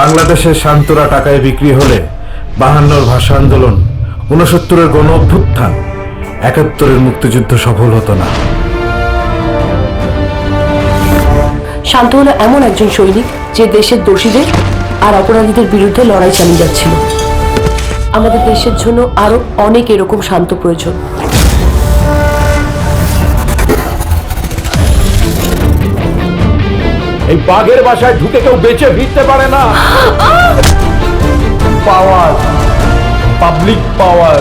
বাংলাদেশের শান্তরা টাকায় বিক্রি হলে বাহান্নর ভাষা আন্দোলন উনসত্তরের গণ অভ্যুত্থান, একাত্তরের মুক্তিযুদ্ধ সফল হতো না। শান্ত হলো এমন একজন সৈনিক যে দেশের দোষীদের আর অপরাধীদের বিরুদ্ধে লড়াই চালিয়ে যাচ্ছিল। আমাদের দেশের জন্য আরও অনেক এরকম শান্ত প্রয়োজন। এই বাঘের বাসায় ঢুকে কেউ বেঁচে ফিরতে পারে না। পাওয়ার পাবলিক পাওয়ার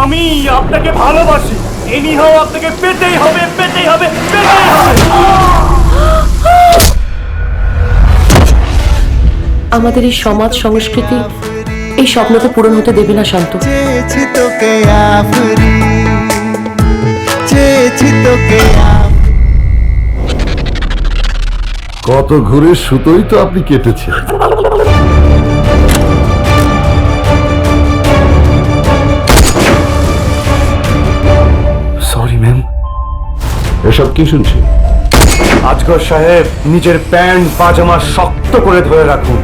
আমি আপনাকে ভালোবাসি। এনি হাও আপনাকে পেতেই হবে পেতেই হবে পেতেই হবে। আমাদের এই সমাজ সংস্কৃতি এই স্বপ্নকে পূরণ হতে দেবে না শান্ত। চেয়েছি তোকে আফরি কত ঘুরে সুতোই তো আপনি কেটেছেন। সরি ম্যাম এসব কি শুনছি? আজগর সাহেব নিজের প্যান্ট পাজামা শক্ত করে ধরে রাখুন।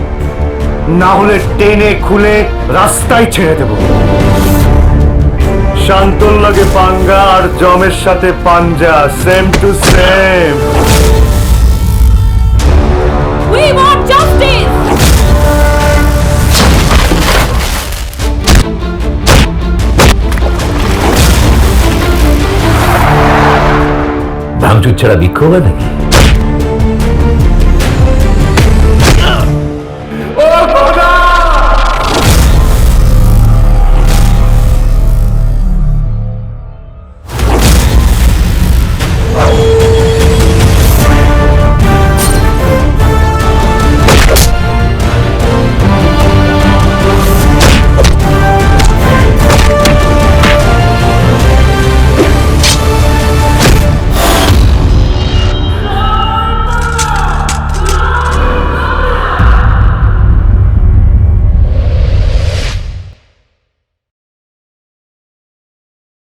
না হলে টেনে খুলে রাস্তায় ছেড়ে দেব। শান্তর লাগে পাঙ্গা আর জমের সাথে পাঞ্জা সেম টু সেম ভাঙচুর ছাড়া বিক্ষোভ নাকি?